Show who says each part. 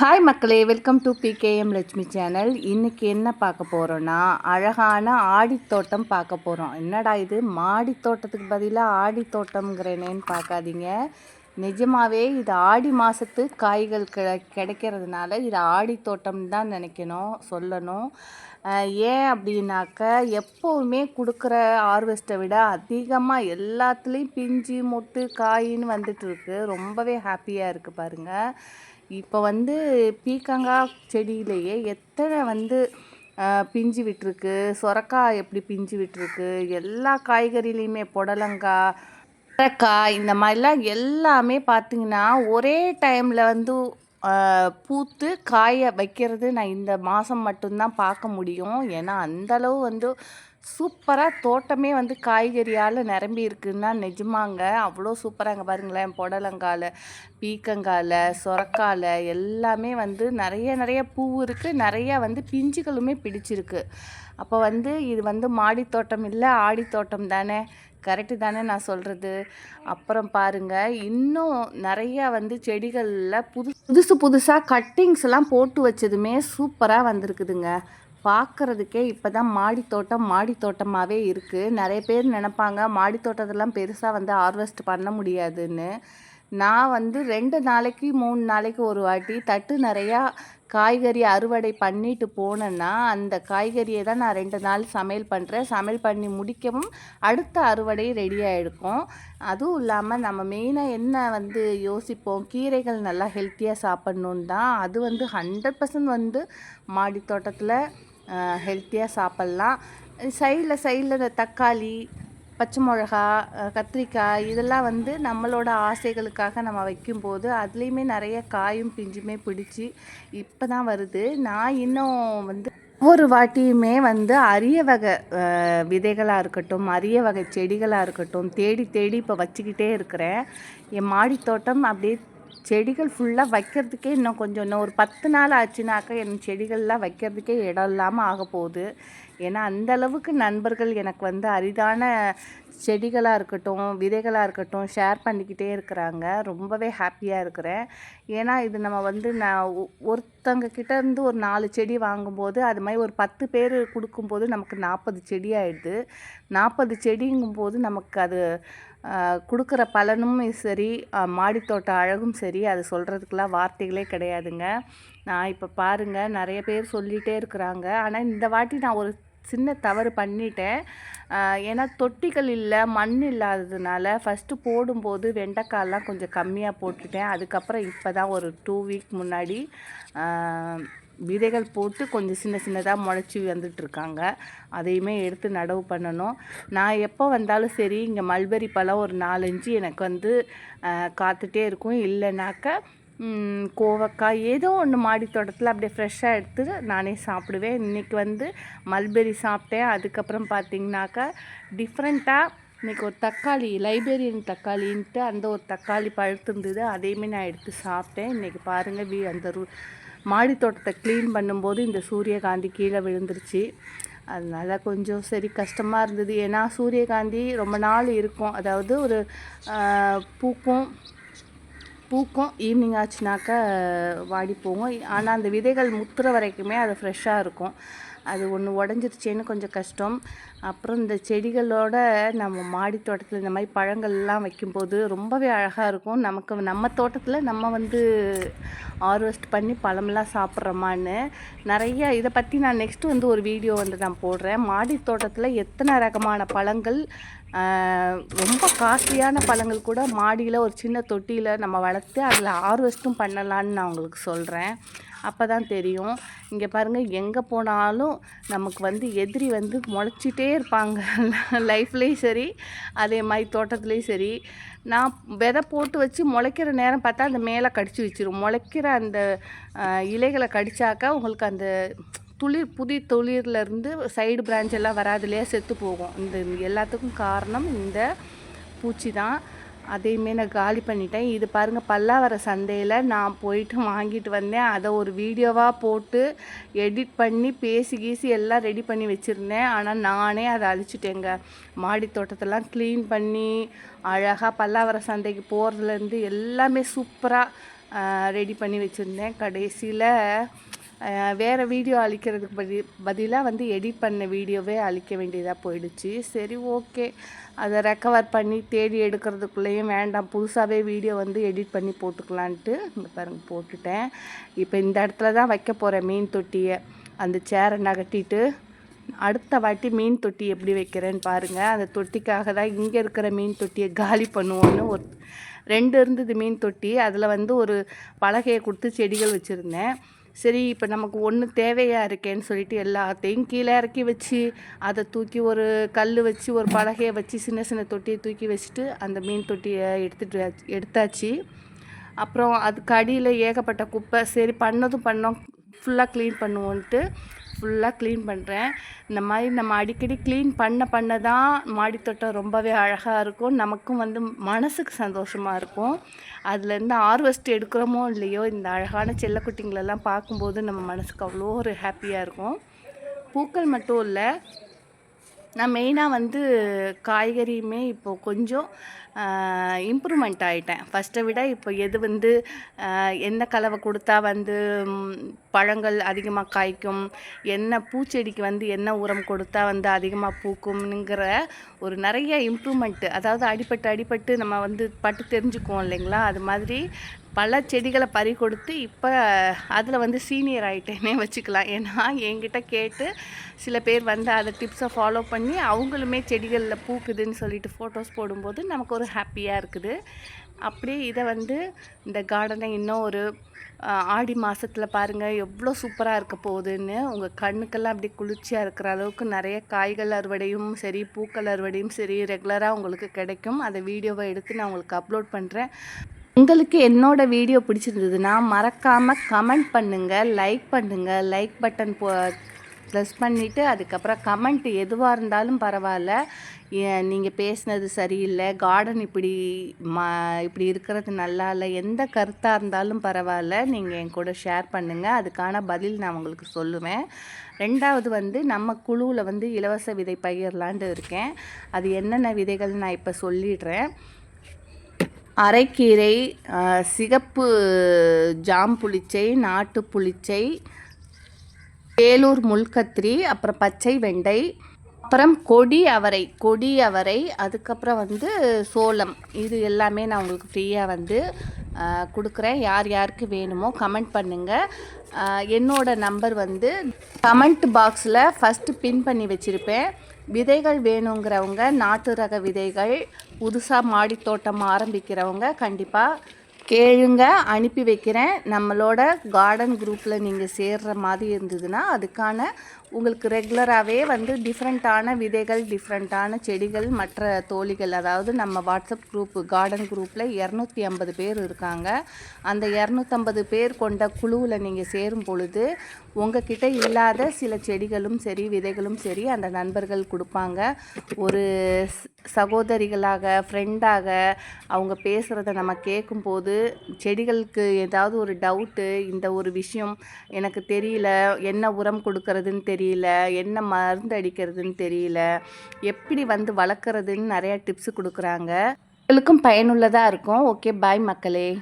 Speaker 1: Hi மக்களே. Welcome to PKM Lakshmi channel இன்றைக்கி என்ன பார்க்க போகிறோன்னா அழகான ஆடித்தோட்டம் பார்க்க போகிறோம் என்னடா இது? மாடி தோட்டத்துக்கு பதிலாக ஆடித்தோட்டம்ங்கிறேனேன்னு பார்க்காதீங்க. நிஜமாகவே இது ஆடி மாதத்து காய்கள் கிடை கிடைக்கிறதுனால இது ஆடித்தோட்டம் தான் நினைக்கணும் சொல்லணும். ஏன் அப்படின்னாக்க எப்போவுமே கொடுக்குற ஹார்வெஸ்ட்டை விட அதிகமாக எல்லாத்துலேயும் பிஞ்சு மொட்டு காயின்னு வந்துட்டுருக்கு ரொம்பவே ஹாப்பியாக இருக்குது பாருங்கள் இப்போ வந்து பீக்கங்காய் செடியிலேயே எத்தனை வந்து பிஞ்சு விட்டுருக்கு சொரக்காய் எப்படி பிஞ்சு விட்டுருக்கு எல்லா காய்கறிலையுமே புடலங்காய் அவரைக்காய் இந்த மாதிரிலாம் எல்லாமே பார்த்தீங்கன்னா ஒரே டைமில் வந்து பூத்து காய வைக்கிறது நான் இந்த மாதம் மட்டும்தான் பார்க்க முடியும். ஏன்னா அந்த அளவு வந்து சூப்பராக தோட்டமே வந்து காய்கறியால் நிரம்பி இருக்குன்னா நிஜமாங்க. அவ்வளோ சூப்பராக பாருங்களேன். புடலங்கால பீக்கங்கால சொரக்கால எல்லாமே வந்து நிறைய நிறைய பூ இருக்குது நிறைய வந்து பிஞ்சுகளுமே பிடிச்சிருக்கு. அப்போ வந்து இது வந்து மாடித்தோட்டம் இல்லை ஆடி தோட்டம் தானே. கரெக்டு தானே நான் சொல்கிறது அப்புறம் பாருங்கள் இன்னும் நிறையா வந்து செடிகளில் புது புதுசு புதுசாக கட்டிங்ஸ்லாம் போட்டு வச்சதுமே சூப்பராக வந்திருக்குதுங்க. பார்க்குறதுக்கே இப்போ தான் மாடி தோட்டம் மாடி தோட்டமாகவே இருக்குது நிறைய பேர் நினப்பாங்க மாடி தோட்டத்தெல்லாம் பெருசாக வந்து ஹார்வெஸ்ட் பண்ண முடியாதுன்னு. நான் வந்து ரெண்டு நாளைக்கு மூணு நாளைக்கு ஒரு வாட்டி தட்டு நிறையா காய்கறி அறுவடை பண்ணிட்டு போனேன்னா அந்த காய்கறியை தான் நான் ரெண்டு நாள் சமையல் பண்ணுறேன் சமையல் பண்ணி முடிக்கவும் அடுத்த அறுவடை ரெடியாக ஆகிருக்கும் அதுவும் இல்லாமல் நம்ம மெயினாக என்ன வந்து யோசிப்போம்? கீரைகள் நல்லா ஹெல்த்தியாக சாப்பிட்ணுன்னு தான். அது வந்து ஹண்ட்ரட் பர்சன்ட் வந்து மாடி தோட்டத்தில் ஹெல்த்தியாக சாப்பிட்லாம். சைடில் சைடில் இந்த தக்காளி பச்சை மிளகா கத்திரிக்காய் இதெல்லாம் வந்து நம்மளோட ஆசைகளுக்காக நம்ம வைக்கும்போது அதுலேயுமே நிறைய காயும் பிஞ்சுமே பிடிச்சி இப்போ தான் வருது. நான் இன்னும் வந்து ஒவ்வொரு வாட்டியுமே வந்து அரிய வகை விதைகளாக இருக்கட்டும் அரிய வகை செடிகளாக இருக்கட்டும் தேடி தேடி இப்போ வச்சுக்கிட்டே இருக்கிறேன். என் மாடி தோட்டம் அப்படியே செடிகள் ஃபுல்லாக வைக்கிறதுக்கே இன்னும் கொஞ்சம் இன்னும் ஒரு பத்து நாள் ஆச்சுனாக்கா என் செடிகள்லாம் வைக்கிறதுக்கே இடம் இல்லாமல் ஆக போகுது. ஏன்னா அந்த அளவுக்கு நண்பர்கள் எனக்கு வந்து அரிதான செடிகளாக இருக்கட்டும் விதைகளாக இருக்கட்டும் ஷேர் பண்ணிக்கிட்டே இருக்கிறாங்க. ரொம்பவே ஹாப்பியாக இருக்கிறேன். ஏன்னா இது நம்ம வந்து நான் ஒ- ஒருத்தங்க கிட்டேருந்து ஒரு நாலு செடி வாங்கும்போது அது மாதிரி ஒரு பத்து பேர் கொடுக்கும்போது நமக்கு நாற்பது செடி ஆகிடுது நாற்பது செடிங்கும்போது நமக்கு அது கொடுக்குற பலனும் சரி மாடித்தோட்ட அழகும் சரி அது சொல்கிறதுக்கெலாம் வார்த்தைகளே கிடையாதுங்க. நான் இப்போ பாருங்கள் நிறைய பேர் சொல்லிகிட்டே இருக்கிறாங்க. ஆனால் இந்த வாட்டி நான் ஒரு சின்ன தவறு பண்ணிட்டேன். ஏன்னா தொட்டிகள் இல்லை மண் இல்லாததுனால ஃபஸ்ட்டு போடும்போது வெண்டைக்காயெல்லாம் கொஞ்சம் கம்மியாக போட்டுட்டேன். அதுக்கப்புறம் இப்போ தான் ஒரு டூ வீக் முன்னாடி விதைகள் போட்டு கொஞ்சம் சின்ன சின்னதாக முளைச்சி வந்துட்டுருக்காங்க. அதையுமே எடுத்து நடவு பண்ணணும். நான் எப்போ வந்தாலும் சரி இங்கே மல்பெரி பழம் ஒரு நாலஞ்சு எனக்கு வந்து காத்துட்டே இருக்கும். இல்லைனாக்கா கோவக்காய் ஏதோ ஒன்று மாடி தோட்டத்தில் அப்படியே ஃப்ரெஷ்ஷாக எடுத்து நானே சாப்பிடுவேன். இன்றைக்கி வந்து மல்பெரி சாப்பிட்டேன். அதுக்கப்புறம் பார்த்தீங்கன்னாக்கா டிஃப்ரெண்ட்டாக இன்றைக்கி ஒரு தக்காளி லைப்ரரியன் தக்காளின்ட்டு அந்த ஒரு தக்காளி பழுத்திருந்தது அதையுமே நான் எடுத்து சாப்பிட்டேன். இன்றைக்கி பாருங்கள் வீ அந்த ரூ மாடி தோட்டத்தை க்ளீன் பண்ணும்போது இந்த சூரியகாந்தி கீழே விழுந்துருச்சு. அதனால் கொஞ்சம் சரி கஷ்டமாக இருந்தது. ஏன்னா சூரியகாந்தி ரொம்ப நாள் இருக்கும். அதாவது ஒரு பூக்கும் பூக்கும் ஈவினிங் ஆச்சுனாக்கா வாடி போகும். ஆனால் அந்த விதைகள் முத்துற வரைக்குமே அது ஃப்ரெஷ்ஷாக இருக்கும். அது ஒன்று உடஞ்சிருச்சேன்னு கொஞ்சம் கஷ்டம். அப்புறம் இந்த செடிகளோட நம்ம மாடி தோட்டத்தில் இந்த மாதிரி பழங்கள்லாம் வைக்கும்போது ரொம்பவே அழகாக இருக்கும். நமக்கு நம்ம தோட்டத்தில் நம்ம வந்து ஹார்வெஸ்ட் பண்ணி பழமெல்லாம் சாப்பிட்றோமான்னு நிறைய இதை பற்றி நான் நெக்ஸ்ட்டு வந்து ஒரு வீடியோ வந்து நான் போடுறேன். மாடி தோட்டத்தில் எத்தனை ரகமான பழங்கள் ரொம்ப காஸ்ட்லியான பழங்கள் கூட மாடியில் ஒரு சின்ன தொட்டியில் நம்ம வளர்த்து அதில் ஹார்வெஸ்ட்டும் பண்ணலான்னு நான் உங்களுக்கு சொல்கிறேன் அப்போ தான் தெரியும். இங்கே பாருங்கள் எங்கே போனாலும் நமக்கு வந்து எதிரி வந்து முளைச்சிட்டே இருப்பாங்க. லைஃப்லேயும் சரி அதே மாதிரி தோட்டத்துலேயும் சரி. நான் விதை போட்டு வச்சு முளைக்கிற நேரம் பார்த்தா அந்த மேலே கடிச்சு வச்சிரும். முளைக்கிற அந்த இலைகளை கடிச்சாக்கா உங்களுக்கு அந்த துளிர் புதி துளிர்லேருந்து சைடு பிரான்ச் எல்லாம் வராதுலையே செத்து போகும். இந்த எல்லாத்துக்கும் காரணம் இந்த பூச்சி தான் அதையுமே நான் காலி பண்ணிட்டேன். இது பாருங்கள் பல்லாவர சந்தையில் நான் போயிட்டு வாங்கிட்டு வந்தேன். அதை ஒரு வீடியோவாக போட்டு எடிட் பண்ணி பேசி கீசி எல்லாம் ரெடி பண்ணி வச்சுருந்தேன். ஆனால் நானே அதை அழிச்சிட்டேங்க. மாடி தோட்டத்தெல்லாம் க்ளீன் பண்ணி அழகாக பல்லாவர சந்தைக்கு போகிறதுலேருந்து எல்லாமே சூப்பராக ரெடி பண்ணி வச்சுருந்தேன். கடைசியில் வேறு வீடியோ அழிக்கிறதுக்கு பதி பதிலாக வந்து எடிட் பண்ண வீடியோவே அழிக்க வேண்டியதாக போயிடுச்சு. சரி ஓகே அதை ரெக்கவர் பண்ணி தேடி எடுக்கிறதுக்குள்ளேயும் வேண்டாம். புதுசாகவே வீடியோ வந்து எடிட் பண்ணி போட்டுக்கலான்ட்டு இங்கே பாருங்க போட்டுட்டேன். இப்போ இந்த இடத்துல தான் வைக்க போகிறேன் மீன் தொட்டியை. அந்த சேரை நகட்டிட்டு அடுத்த வாட்டி மீன் தொட்டி எப்படி வைக்கிறேன்னு பாருங்கள் அந்த தொட்டிக்காக தான் இங்கே இருக்கிற மீன் தொட்டியை காலி பண்ணுவோன்னு ஒரு ரெண்டு இருந்தது மீன் தொட்டி. அதில் வந்து ஒரு பலகையை கொடுத்து செடிகள் வச்சுருந்தேன். சரி இப்போ நமக்கு ஒன்று தேவையாக இருக்கேன்னு சொல்லிட்டு எல்லாத்தையும் கீழே இறக்கி வச்சு அதை தூக்கி ஒரு கல் வச்சு ஒரு பலகையை வச்சு சின்ன சின்ன தொட்டியை தூக்கி வச்சுட்டு அந்த மீன் தொட்டியை எடுத்துட்டு எடுத்தாச்சு. அப்புறம் அதுக்கு அடியில் ஏகப்பட்ட குப்பை. சரி பண்ணதும் பண்ணோம். ஃபுல்லாக க்ளீன் பண்ணுவோன்ட்டு ஃபுல்லாக க்ளீன் பண்ணுறேன் இந்த மாதிரி நம்ம அடிக்கடி க்ளீன் பண்ண பண்ண தான் மாடித்தோட்டம் ரொம்பவே அழகாக இருக்கும். நமக்கும் வந்து மனசுக்கு சந்தோஷமாக இருக்கும். அதுலேருந்து ஆர்வஸ்ட் எடுக்கிறோமோ இல்லையோ இந்த அழகான செல்லக்குட்டிங்களெல்லாம் பார்க்கும்போது நம்ம மனசுக்கு அவ்வளோ ஒரு ஹாப்பியாக இருக்கும். பூக்கள் மட்டும் இல்லை நான் மெயினாக வந்து காய்கறியுமே இப்போது கொஞ்சம் இம்ப்ரூவ்மெண்ட் ஆகிட்டேன் ஃபஸ்ட்டை விட இப்போ எது வந்து என்ன கலவை கொடுத்தா வந்து பழங்கள் அதிகமாக காய்க்கும் என்ன பூச்செடிக்கு வந்து என்ன உரம் கொடுத்தா வந்து அதிகமாக பூக்கும்ங்கிற ஒரு நிறைய இம்ப்ரூவ்மெண்ட்டு அதாவது அடிபட்டு அடிபட்டு நம்ம வந்து பட்டு தெரிஞ்சுக்குவோம் இல்லைங்களா? அது மாதிரி பல செடிகளை பறி கொடுத்து இப்போ அதில் வந்து சீனியர் ஆகிட்டேனே வச்சுக்கலாம். ஏன்னா என்கிட்ட கேட்டு சில பேர் வந்து அதை டிப்ஸை ஃபாலோ பண்ணி அவங்களுமே செடிகளில் பூக்குதுன்னு சொல்லிட்டு ஃபோட்டோஸ் போடும்போது நமக்கு ஒரு ஹாப்பியாக இருக்குது. அப்படியே இதை வந்து இந்த கார்டனை இன்னும் ஒரு ஆடி மாதத்தில் பாருங்கள் எவ்வளோ சூப்பராக இருக்க போகுதுன்னு. உங்கள் கண்ணுக்கெல்லாம் அப்படி குளிர்ச்சியாக இருக்கிற அளவுக்கு நிறைய காய்கள் அறுவடையும் சரி பூக்கள் அறுவடையும் சரி ரெகுலராக உங்களுக்கு கிடைக்கும். அதை வீடியோவை எடுத்து நான் உங்களுக்கு அப்லோட் பண்ணுறேன் உங்களுக்கு என்னோட வீடியோ பிடிச்சிருந்ததுன்னா மறக்காமல் கமெண்ட் பண்ணுங்கள் லைக் பண்ணுங்கள் லைக் பட்டன் போ ப்ரெஸ் பண்ணிவிட்டு அதுக்கப்புறம் கமெண்ட் எதுவாக இருந்தாலும் பரவாயில்ல. நீங்கள் பேசுனது சரியில்லை கார்டன் இப்படி மா இப்படி இருக்கிறது நல்லா இல்லை எந்த கருத்தாக இருந்தாலும் பரவாயில்ல நீங்கள் என் கூட ஷேர் பண்ணுங்கள் அதுக்கான பதில் நான் உங்களுக்கு சொல்லுவேன். ரெண்டாவது வந்து நம்ம குழுவில் வந்து இலவச விதை பயிரலான்ட்டு இருக்கேன். அது என்னென்ன விதைகள் நான் இப்போ சொல்லிடுறேன். அரைக்கீரை சிகப்பு ஜாம் புளிச்சை நாட்டு புளிச்சை வேலூர் முள்கத்திரி அப்புறம் பச்சை வெண்டை அப்புறம் கொடி அவரை கொடி அவரை அதுக்கப்புறம் வந்து சோளம். இது எல்லாமே நான் உங்களுக்கு ஃப்ரீயாக வந்து கொடுக்குறேன். யார் யாருக்கு வேணுமோ கமெண்ட் பண்ணுங்கள் என்னோட நம்பர் வந்து கமெண்ட் பாக்ஸில் ஃபஸ்ட்டு பின் பண்ணி வச்சுருப்பேன். விதைகள் வேணுங்கிறவங்க நாட்டு ரக விதைகள் புதுசாக மாடித்தோட்டம் ஆரம்பிக்கிறவங்க கண்டிப்பாக கேளுங்க அனுப்பி வைக்கிறேன். நம்மளோட கார்டன் குரூப்பில் நீங்கள் சேர்ற மாதிரி இருந்ததுன்னா அதுக்கான உங்களுக்கு ரெகுலராகவே வந்து டிஃப்ரெண்ட்டான விதைகள் டிஃப்ரெண்ட்டான செடிகள் மற்ற தோழிகள் அதாவது நம்ம வாட்ஸ்அப் குரூப் கார்டன் குரூப்பில் இரநூத்தி ஐம்பது பேர் இருக்காங்க. அந்த இரநூத்தம்பது பேர் கொண்ட குழுவில் நீங்கள் சேரும் பொழுது உங்ககிட்ட இல்லாத சில செடிகளும் சரி விதைகளும் சரி அந்த நண்பர்கள் கொடுப்பாங்க. ஒரு சகோதரிகளாக ஃப்ரெண்டாக அவங்க பேசுகிறத நம்ம கேட்கும்போது செடிகளுக்கு ஏதாவது ஒரு டவுட்டு இந்த ஒரு விஷயம் எனக்கு தெரியல என்ன உரம் கொடுக்கறதுன்னு தெரியல என்ன மருந்து அடிக்கிறதுன்னு தெரியல எப்படி வந்து வளர்க்குறதுன்னு நிறையா டிப்ஸ் கொடுக்குறாங்க. உங்களுக்கும் பயனுள்ளதாக இருக்கும். ஓகே பாய் மக்களே.